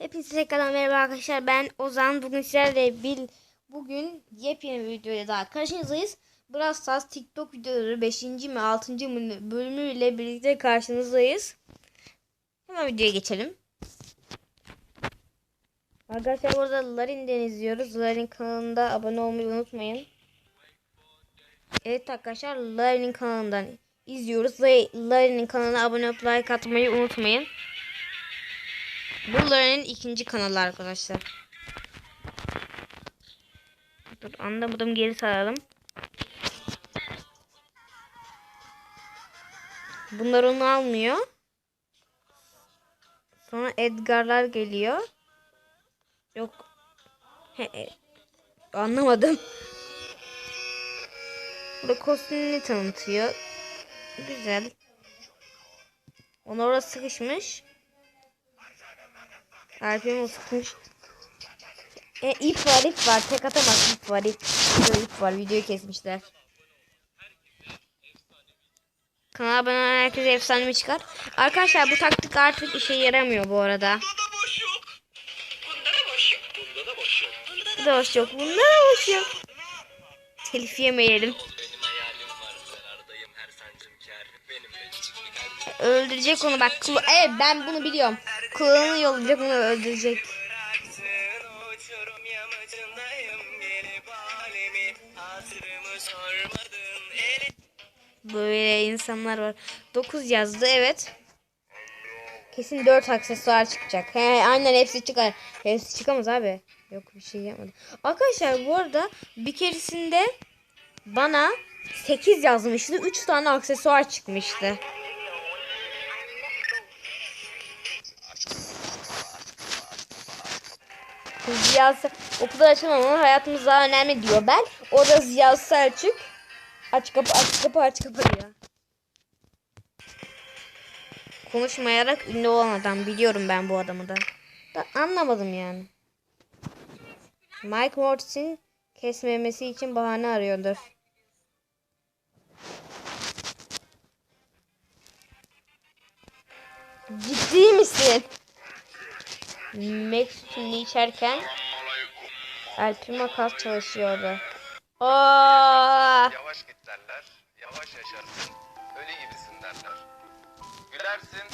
Hepinize tekrardan merhaba arkadaşlar. Ben Ozan. Bugün sizlerle bir bugün yepyeni bir videoyla daha karşınızdayız. Brawl Stars TikTok videoları 5. mi 6. mı bölümüyle birlikte karşınızdayız. Hemen videoya geçelim. Arkadaşlar burada Larin'den izliyoruz. Larin kanalında abone olmayı unutmayın. Evet arkadaşlar Larin'in kanalından izliyoruz. Larin'in kanalına abone olup like atmayı unutmayın. Bunların ikinci kanalı arkadaşlar. Dur anlamadım geri saralım. Bunlar onu almıyor. Sonra Edgar'lar geliyor. Yok. He, e, anlamadım. Burada kostümünü tanıtıyor. Güzel. Ona orası sıkışmış. Alp'im sıkmış. E, ip var ip var. Tek atamaz ip var ip. İp var. Videoyu kesmişler. Kanala abone olan herkese efsane çıkar. Arkadaşlar bu taktik artık işe yaramıyor bu arada. Bunda da boş yok. Bunda da boş yok. Bu. Telif yemeyelim. Öldürecek onu bak. Evet ben bunu biliyorum. Kulağını yollayacak onu öldürecek. Böyle insanlar var. 9 yazdı evet. Kesin 4 aksesuar çıkacak. He, aynen hepsi çıkar. Hepsi çıkamaz abi. Yok bir şey yapmadım. Arkadaşlar bu arada bir keresinde bana 8 yazmıştı. 3 tane aksesuar çıkmıştı. Ziya okulda açamam ama hayatımız daha önemli diyor ben. O da Ziya Selçuk. Aç kapı aç kapı aç kapı diyor. Konuşmayarak ünlü olan adam. Biliyorum ben bu adamı da. da anlamadım yani. Mike Mortis'in kesmemesi için bahane arıyordur. Ciddi misin? Max sütünü içerken Alp'in makas çalışıyordu. Aa! Yavaş git derler, yavaş yaşarsın, ölü gibisin derler. Gülersin,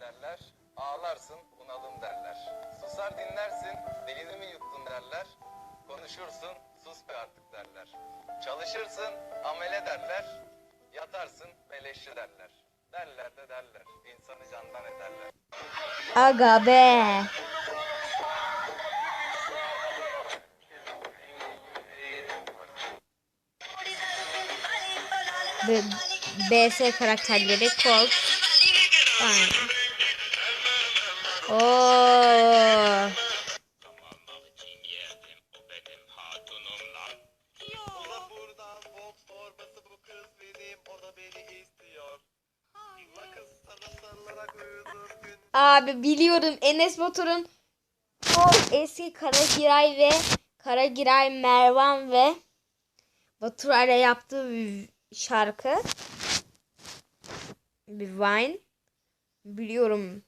derler, ağlarsın, bunalım derler. Susar dinlersin, dilini mi yuttun derler. Konuşursun, sus be artık derler. Çalışırsın, amele derler. Yatarsın, beleşçi derler. Derler de derler, insanı candan ederler. Aga be. B BS karakterleri Colt. Aynen. Oo. Abi biliyorum Enes Batur'un o eski Karagiray ve Karagiray Mervan ve Baturay'la yaptığı bir şarkı. Bir Vine. Biliyorum.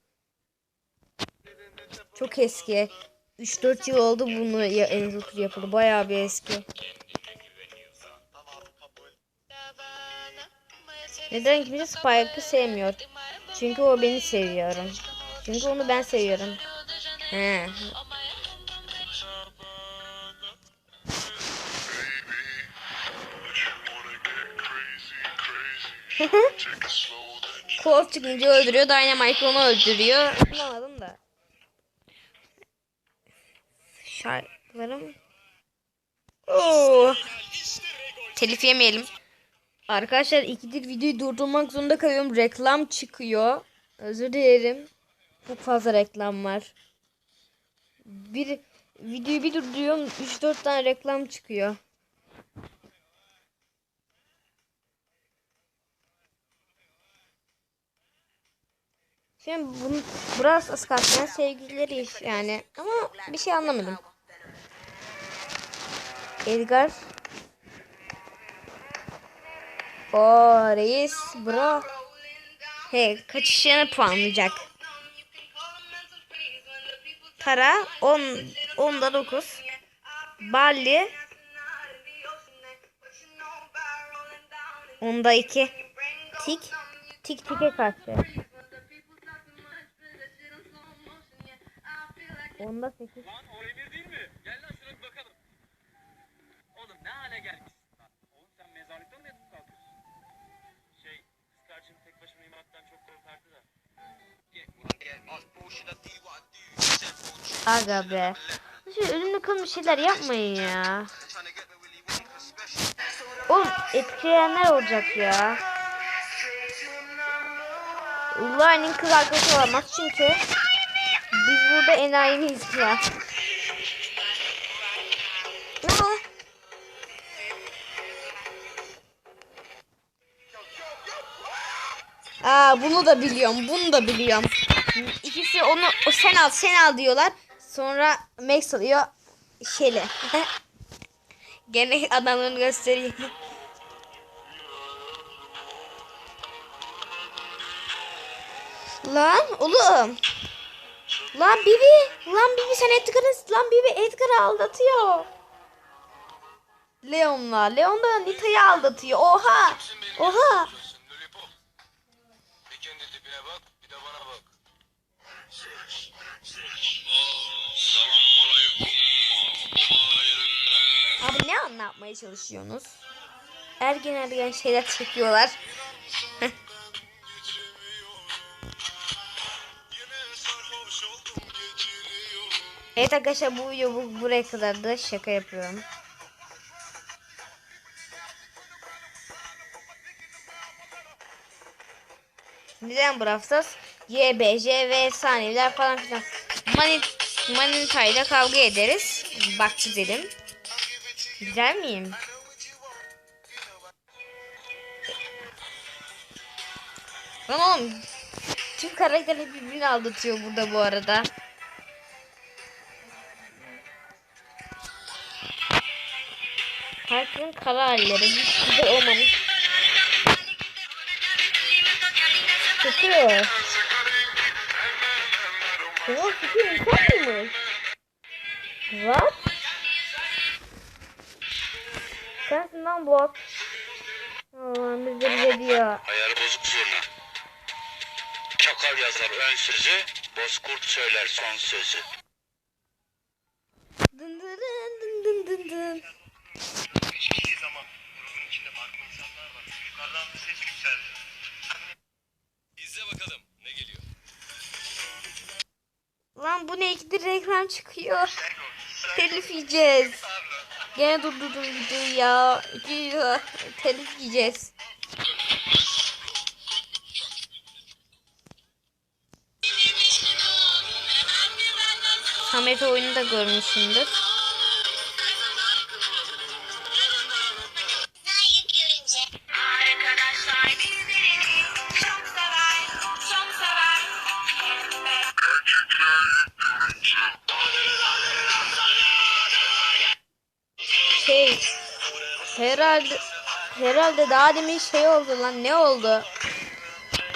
Çok eski. 3-4 yıl oldu bunu ya Enes Batur yapıldı. Bayağı bir eski. Neden kimse Spike'ı sevmiyor? Çünkü o beni seviyorum. Çünkü onu ben seviyorum. He. Colt çıkınca öldürüyor. Dynamite onu öldürüyor. Anlamadım da. Şarkılarım. Oo. Telif yemeyelim. Arkadaşlar ikidir videoyu durdurmak zorunda kalıyorum. Reklam çıkıyor. Özür dilerim. Çok fazla reklam var. Bir videoyu bir durduruyorum. 3-4 tane reklam çıkıyor. Şimdi bunu biraz ıskatlayan sevgilileri yani ama bir şey anlamadım. Edgar O reis bro. He kaçışını puanlayacak. Tara 10 10'da 9. Barley 10'da 2. Tik tik tike karşı. Onda 8. Lan o emir değil mi? Gel lan şuna bir bakalım. Oğlum ne hale gelmişsin lan? Oğlum sen mezarlıkta mı yatıp kalkıyorsun? Şey, kız tek başıma uyumaktan çok korkardı da. Aga be. Şu ölümlü kalmış şeyler yapmayın ya. Oğlum etkileyenler olacak ya. Ulan'ın kız arkadaşı olamaz çünkü biz burada enayi miyiz ya? Aa bunu da biliyorum. Bunu da biliyorum. İkisi onu sen al sen al diyorlar. Sonra Max alıyor Shelly. Gene adamlarını göstereyim. Lan oğlum. Lan Bibi. Lan Bibi sen Edgar'ı lan Bibi Edgar'ı aldatıyor. Leon'la. Leon da Nita'yı aldatıyor. Oha. Oha. Lollipop. Bir kendi tipine bak, bir de bana bak. Abi ne anlatmaya çalışıyorsunuz? Ergen ergen şeyler çekiyorlar. evet arkadaşlar bu video bu, buraya kadar da şaka yapıyorum. Neden Brawl Stars? YBJ ve efsaneler falan filan. Manit, Manita'yla kavga ederiz. Bak güzelim. Güzel miyim? Lan oğlum. Tüm karakterler birbirini aldatıyor burada bu arada. Herkesin kara halleri. Hiç güzel olmamış. Tutuyor. Tamam tutuyor. İnsan mıymış? What? Sensin lan bot. Allah'ım bize diyor. Ayarı bozuk zurna. Çakal yazar ön sözü, bozkurt söyler son sözü. Lan bu ne ikidir reklam çıkıyor. Telif yiyeceğiz. Gene durdurdum videoyu ya. Video telif yiyeceğiz. Samet oyunu da görmüşsündür. Herhalde herhalde daha demin şey oldu lan ne oldu?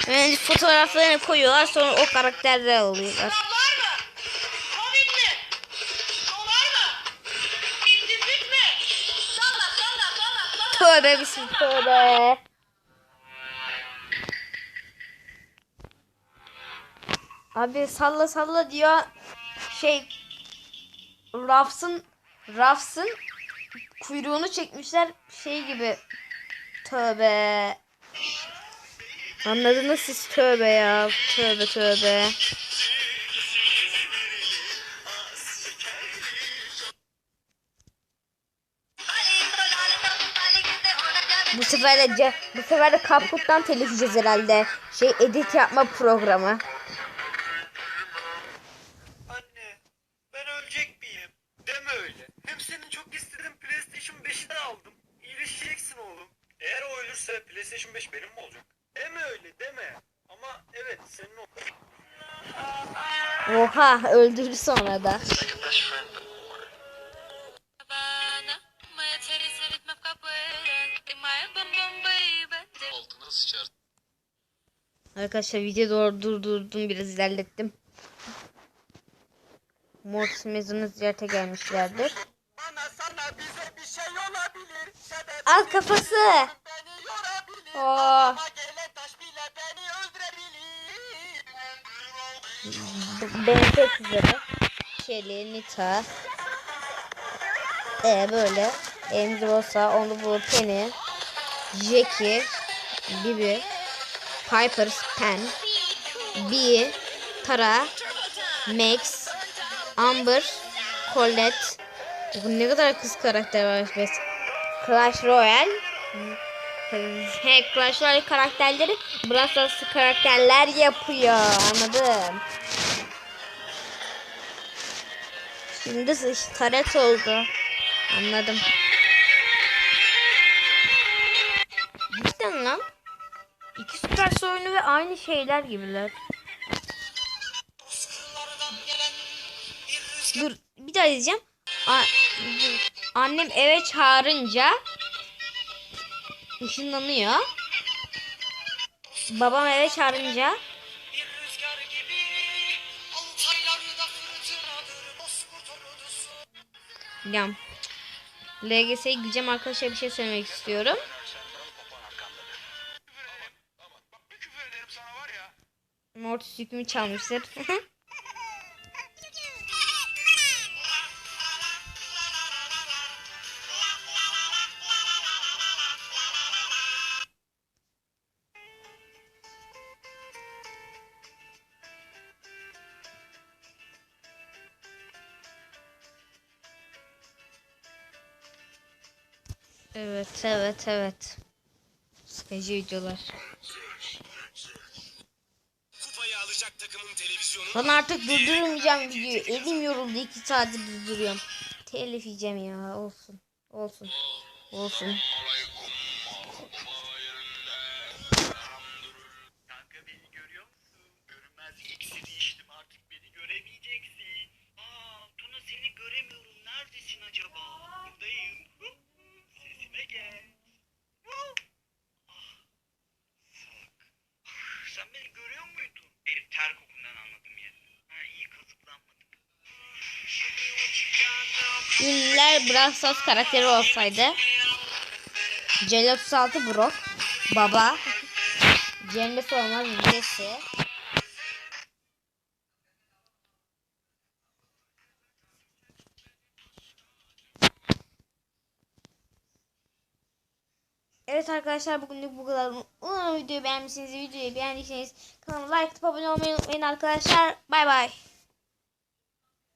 Yani fotoğraflarını koyuyorlar sonra o karakterler alıyorlar. Var mı? Komik mi? Dolar mı? İndifik mi? Salla, salla, salla, salla. Tövbe bismillah tövbe. Abi salla salla diyor. Şey Rafs'ın Rafs'ın kuyruğunu çekmişler şey gibi. Tövbe. Anladınız siz tövbe ya. Tövbe tövbe. Bu sefer de bu sefer de Kaput'tan telif herhalde. Şey edit yapma programı. Baby. Altına sıçar. Arkadaşlar video doğru durdurdum biraz ilerlettim. Mortis mezunu ziyarete gelmişlerdir. Al kafası. beni BNP kızları. Kelly, Nita. E böyle. Emzi onu bu Penny. Jackie. Bibi. Piper, Pen. Bee. Tara. Max. Amber. Colette. Bu ne kadar kız karakter var. Clash Royale. He, Clash karakterleri Brawl karakterler yapıyor. Anladım. Şimdi taret oldu. Anladım. Cidden lan. İki süper oyunu ve aynı şeyler gibiler. Dur bir daha diyeceğim. A-. Annem eve çağırınca ışınlanıyor. Babam eve çağırınca Yam. LGS'ye gideceğim arkadaşlar bir şey söylemek istiyorum. Mortis yükümü çalmıştır. evet, evet, evet. Sıkıcı videolar. Kupayı alacak takımın televizyonu Ben artık durdurmayacağım videoyu. Elim yoruldu. iki saattir durduruyorum. Telif yiyeceğim ya. Olsun. Olsun. Olsun. Kanka beni görüyor musun? Görünmezlik iksiri içtim artık beni göremeyeceksin. Aa Tuna seni göremiyorum. Neredesin acaba? Buradayım. Brawl Stars karakteri olsaydı. C36 Brock. Baba. Cennesi olmaz Jesse. Evet arkadaşlar bugünlük bu kadar. Umarım videoyu beğenmişsiniz. Videoyu beğendiyseniz kanalıma like atıp abone olmayı unutmayın arkadaşlar. Bay bay.